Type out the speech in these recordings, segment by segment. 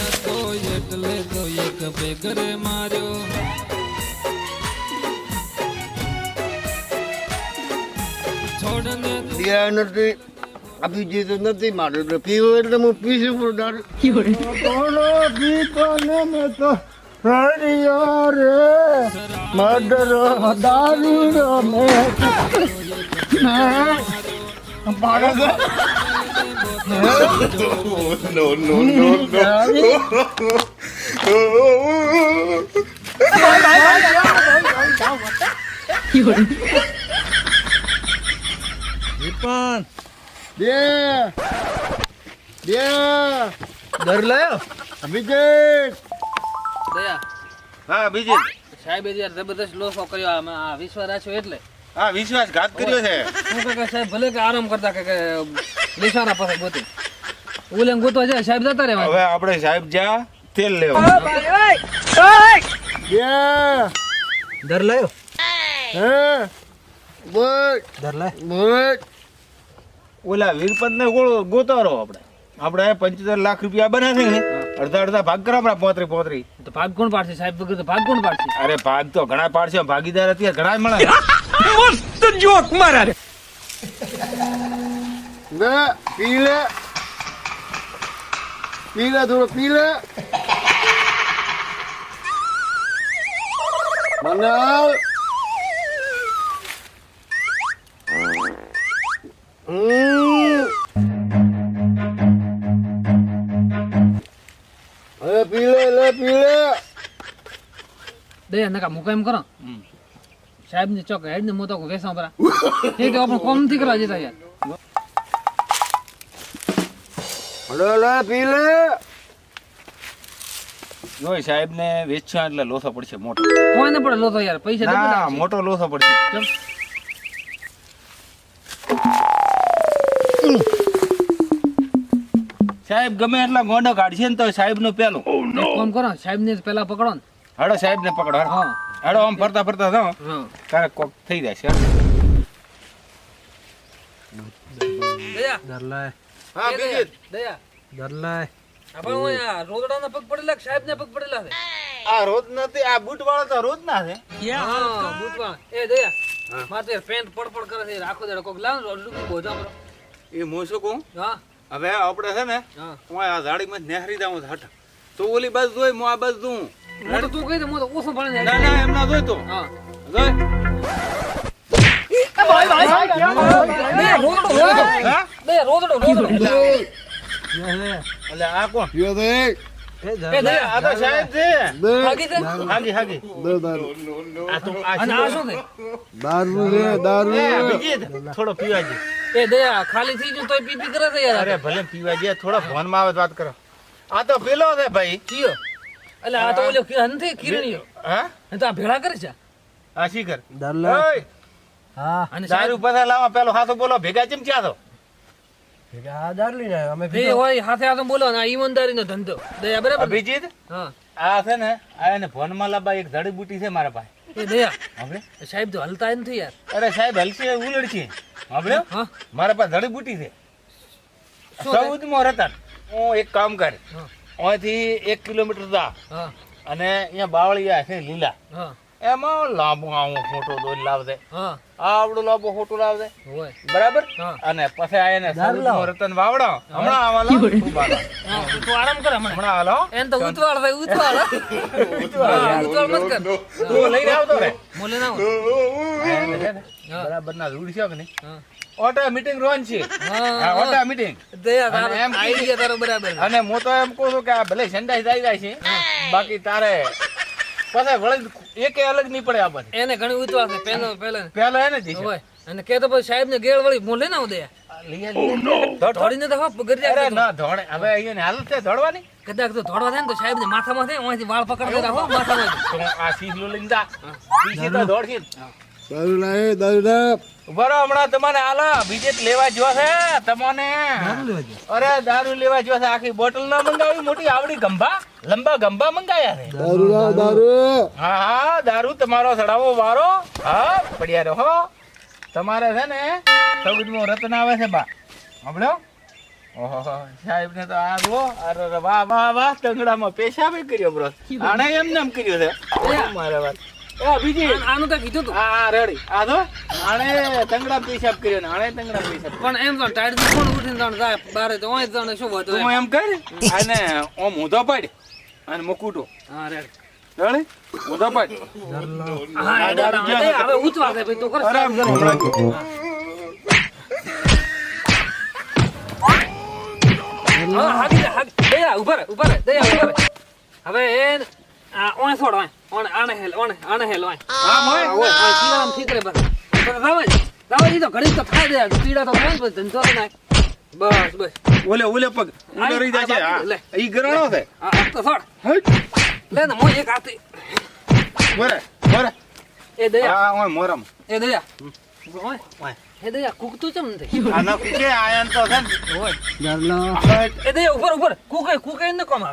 હતો એટલે તો એક બેગરે માર્યો. છોડને તું નથી આપી તો નથી મારે એટલે પીવું એટલે હું પીશું પણ તો હરિયો રે. મર્ડર દારૂ મેં. બાળક no, no, no, વિપન બે. બે. દર લાયો? અભિજેત. દયા. હા બીજી સાહેબ યાર જબરદસ્ત લોસો કર્યો આમાં આ વિશ્વાસ રાખ્યો એટલે. હા વિશ્વાસઘાત કર્યો છે. હું કે સાહેબ ભલે કે આરામ કરતા કે લેસાના પાસે ગોતી. ઉલે ગોતો જાય સાહેબ જતા રહેવા હવે આપણે સાહેબ જા તેલ લેવા. બે દર લાયો? હે બોટ ધર લાય? બોટ ઓલા વીરપત ને ગોતારો આપણે. આપણે પંચોતેર લાખ રૂપિયા બનાવી ને અડધા અડધા ભાગ કરો આપણા પોતરી પોતરી. તો ભાગ કોણ પાડશે સાહેબ વગર તો ભાગ કોણ પાડશે? અરે ભાગ તો ઘણા પાડશે. ભાગીદાર અત્યારે ઘણા જ મળે. બે પી લે પી લે થોડો પી લે બનાવ હમ. હવે પી લે લે પી લે દયા નકા મુકા એમ કરો સાહેબ ને ચોક હેડ ને મોતો વેસા પરા એ તો આપણે કોમ નથી કરવા જતા યાર લે લે પી લે જોઈ સાહેબ ને વેચવા એટલે લોસો પડશે મોટો. કોઈને પડે લોસો યાર? પૈસા ના મોટો લોસો પડશે. કેમ? સાહેબ ગમે એટલા ગોંડો કાઢશે ને તો સાહેબનું પેલું કામ કરો સાહેબ ને પેલા પકડો ને. હડો સાહેબ ને પકડો હડો. હા. હડો આમ ફરતા ફરતા જાઓ. તારે કોક થઈ જાય દયા. દર હા એ દયા. દયા આપણે હું આ રોદડાના પગ પડેલા કે સાહેબ પગ પડેલા છે? આ રોજ નથી આ બૂટ વાળો તો રોજ ના છે. હા બૂટવાળા. એ દયા મારે પેન્ટ પડપડ કરે છે આખો દાડો કોક લાવ ને લુગડું બોજા એ હું શું હા. હવે આપણે છે ને હું. આ ઝાડીમાં નેહરી દઉં હટ તો ઓલી બસ જોઈ હું આ બસ જોઉં. હું તું કહી દે હું તો ઓછું પડે ના ના એમ ના જોઈ તો. હા. જોઈ. દયા રોદડો રોદડો. રોદડો રોદડો. એટલે આ કોણ રે બીજી થોડો પીવા દે. એ દયા ખાલી થઈ ગયું તોય પી પી કરે છે યાર અરે ભલે પીવા દે થોડા ફોનમાં આવે વાત કરો. આ તો પેલો છે ભાઈ. કયો? એટલે આ તો ઓલો કી- નથી કિરણીયો હા? તો આ ભેળા કરે છે? આ શી કર? ઓય. હા. અને દારૂ પૈસા લાવા પેલો હાથો બોલો ભેગા ચમ ક્યાં તો સાહેબ તો હલતા નથી યાર. અરે સાહેબ હલશે ઉલડશે હવે મારા પાસે જડીબુટી છે. થાય? રતન હું એક કામ કર. અહીંથી એક કિલોમીટર જા. હા. અને અહીંયા બાવળિયા છે લીલા. હા. એમાં લાંબો આવું ફોટો દોરી લાવજે. હા. આવડો લાંબો ફોટો લાવજે. બરાબર? અને પછી આ એને રતન વાવડો. હમણાં આવાલો તો આરામ કર હમણાં. આલો એમ તો ઉતવાળ ભાઈ ઉતવાળ. ઉતવાળ. મત કર. તું લઈને આવતો રે મોલે ના. એને. બરાબર ના. રૂડ છે કે નહીં? ઓટા મીટિંગ રોન છે. હા. ઓટા મીટિંગ દયા તારો અને એમ આઈડિયા તારો બરાબર અને હું તો એમ કહું છું કે આ ભલે સંડાઈ જાય જાય છે. બાકી તારે પાછા વળી એકે અલગ નહીં પડે આ બધી એને ઘણી ઉતવાળ છે. પેલો પેલા પેલો એને જ હોય અને કે તો પછી સાહેબ ને ગેળ વળી મોલે ના દે ધોડીને તો અરે જાય ના ધોડે હવે અહીંયા હાલત છે ધોડવાની કદાચ તો ધોડવા થાય ને તો સાહેબ ને માથામાં થાય ઓમાંથી વાળ પકડ દેતા હો માથામાં. આ સીસલો લઈને જા. પીસી તો દોડશી દારૂ લાય દારૂ રહો હમણાં તમારે આલા બીજે જ લેવા જો છે તમને. અરે દારૂ લેવા જો છે આખી બોટલ ના મંગાવી મોટી આવડી ગંભા લંબા ગંભા મંગાયા છે. દારૂ દારૂ. હા હા દારૂ તમારો સડાવો વારો. હા પડ્યા રહો. તમારે છે ને સૌદમાં રતન આવે છે બા. હમણાં? ઓહો સાહેબ ને તો આ રો અરે વાહ વાહ વાહ તંગડામાં પેશાબ કર્યો બ્રો આણે એમ નેમ કર્યો છે. મારા વાત. બીજી. આનું- તો કીધું તું? આ આ રેડી. આ તો આણે તંગડા પેશાબ કર્યો ને આણે તંગડા પેશાબ પણ એમ તો ટાઈટ કોણ ઉઠીને જાણ જાય બારે તો ઓય જાણે શું હતું તું એમ. એમ કર અને ઓમ ઊંધો પડ અને મુકુટો. હા રેડ. રેડી? ઊંધો પડ. હા એ દાદા, એ હવે ઉતવા દે ભાઈ તો કર. અરે હા હાગી હાગી દયા ઊભા રહે ઊભા રહે દયા ઊભા હવે એ આ ઓય છોડ ઓય ઓને આને હેલ ઓને આને હેલ ઓય હા મોય? ઓય ઓય પીળામાં ઠીક રે બસ બસ રાવજ રાવજ તો ઘડી તો થાય દે પીડા તો થાય પછી ધંધો તો નાખ. બસ બસ. ઓલે ઓલે પગ. ઓલે રહી જાય લે. હા ઈ ગરાણો છે. આ તો છોડ. લે ને મોય એક હાથી. બરે બરે એ દયા. આ ઓય મોરમ. એ દયા. ઓય. ઓય. એ દયા કૂકતું ચમ નથી? આ ન કુકે આયન તો છે ને. ઓય ડરલો એ દયા ઉપર ઉપર. કૂકે કૂકે ન કોમ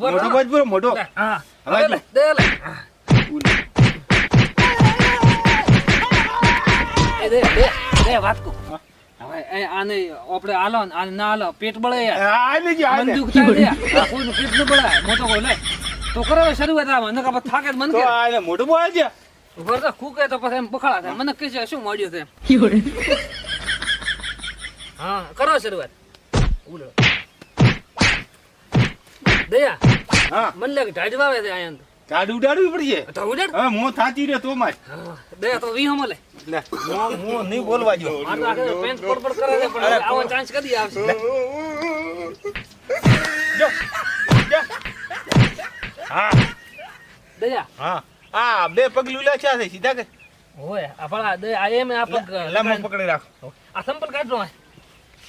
મોટો બજ પૂરો મોટો હા. હવે દે લે એ દે દે દે વાત કો હવે એ આને આપણે આલો ને આને ના આલો પેટ બળે યાર આ લે. બંદૂક દે આ પેટ ન બળાય. મોટો કોઈ લે તો કરો શરૂઆત આમાં. નકા પછી થાકે મન કે. આ લે મોટું બોલે છે. ઉપર તો કૂકે તો પછી એમ પખાડા થાય. મને કહે છે શું મળ્યું છે હા કરો શરૂઆત. ઉલો દયા હા. મને લાગે ઢાઢ વાવે છે આયા ગાડ ઉડાડવી પડશે. તો ઉડાડ. હા મો થાતી રહ્યો તો માર દયા તો વીહો મળે લે મો મો નહીં બોલવા જો આ તો આખે પેન્ટ પડપડ કરે છે પણ આવો ચાન્સ કદી આવશે. જો જો. હા. દયા. હા. આ બે પગલું લેખ્યા છે સીધા કે? ઓય આ પણ આ દયા એમ આ પગ લાંબો પકડી રાખો. આ સંપલ કાઢો આ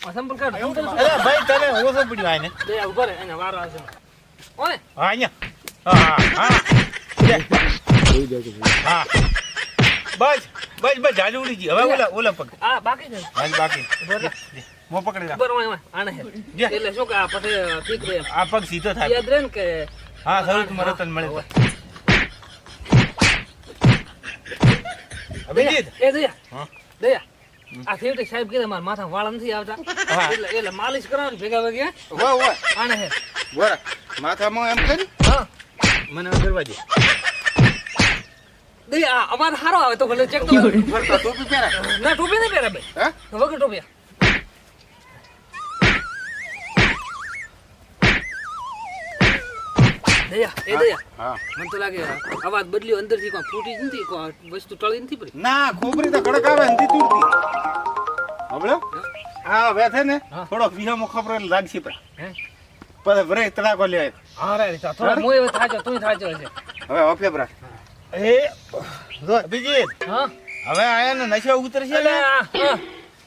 આ સંપલ કાઢ. અરે ભાઈ તને ઓછો પડ્યો આને દયા ઊભા રે એને વારો આવશે. ઓય. હા અહીંયા. હા હા. હા. બસ બસ બસ જાજુ ઉડી ગઈ. હવે ઓલા ઓલા પગ આ બાકી છે. હાલ બાકી. મો પકડી રાખ. ઓય આને હે. એટલે શું કે આ પછી ઠીક એમ. આ પગ સીધો થાય. યાદ રહે ને કે હા સૌથી રતન મળે તો. અભિજીત એ દયા. હા. દયા. આ થિયેટર સાહેબ કીધે મારા માથા વાળા નથી આવતા. હા. એટલે એટલે માલિશ કરાવો ભેગા ભેગા વાહ વાહ. આને હે બોરા માથામાં એમ કરી હા મને કરવા દે આ અવાજ સારો આવે તો ભલે ચેક તો કરો. ફરતા ટોપી ના ટોપી નહીં પહેરે હા વગર ટોપિયા દયા એ દયા હા મને તો લાગે અવાજ બદલ્યો અંદરથી કોઈ ફૂટી નથી કોઈ વસ્તુ ટળી નથી પડી ના ખોબરી તો કડક આવે ને તૂટતી હબળો આ હવે છે ને થોડોક વિહામો ખબર લાગશે પણ હે પછી બ્રેક તડાકો લે. હા રે થોડા મોય હવે થાજો તું થાજો છે હવે ઓફે બ્રા. એ જો અભિજીત હા? હવે આયા ને નશો ઉતરશે ને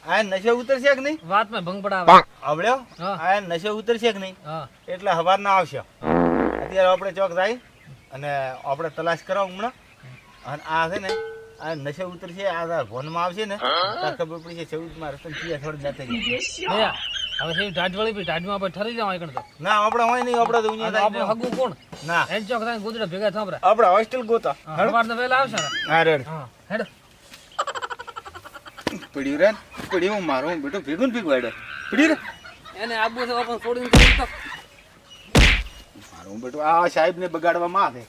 આ. નશો ઉતરશે કે નહીં? વાતમાં ભંગ પડાવે. આવડ્યો? આ આયા નશો ઉતરશે કે નહીં? એટલે હવાર ના આવશે. અત્યારે આપણે ચોક જાય અને આપણે તલાશ કરાવ હમણાં. અને આ છે ને આ નશે ઉતરશે આ ફોન ભોનમાં આવશે ને ખબર પડશે ચૌદમાં રતન ચિયા થોડી જાતે હવે ઢાઢ વળી પી ઢાઢમાં આપણે ઠરી જાવ એકણ તો. ના આપણે હોય નહીં આપણે તો અહીંયા આપણે હગું કોણ? ના. એન ચોક થાય ગુજરા ભેગા થાંભરા. આપણે હોસ્ટેલ ગોતા. હરવાર તો વેલા આવશે ને. હા રેડ હા હેડ. પડ્યું રે પડ્યું મારું બેટો ભેગું ભેગું હેડે પડ્યું રે? એને આબુ તો આપણે છોડીને તો. મારું બેટો આ સાહેબ ને બગાડવામાં આવે.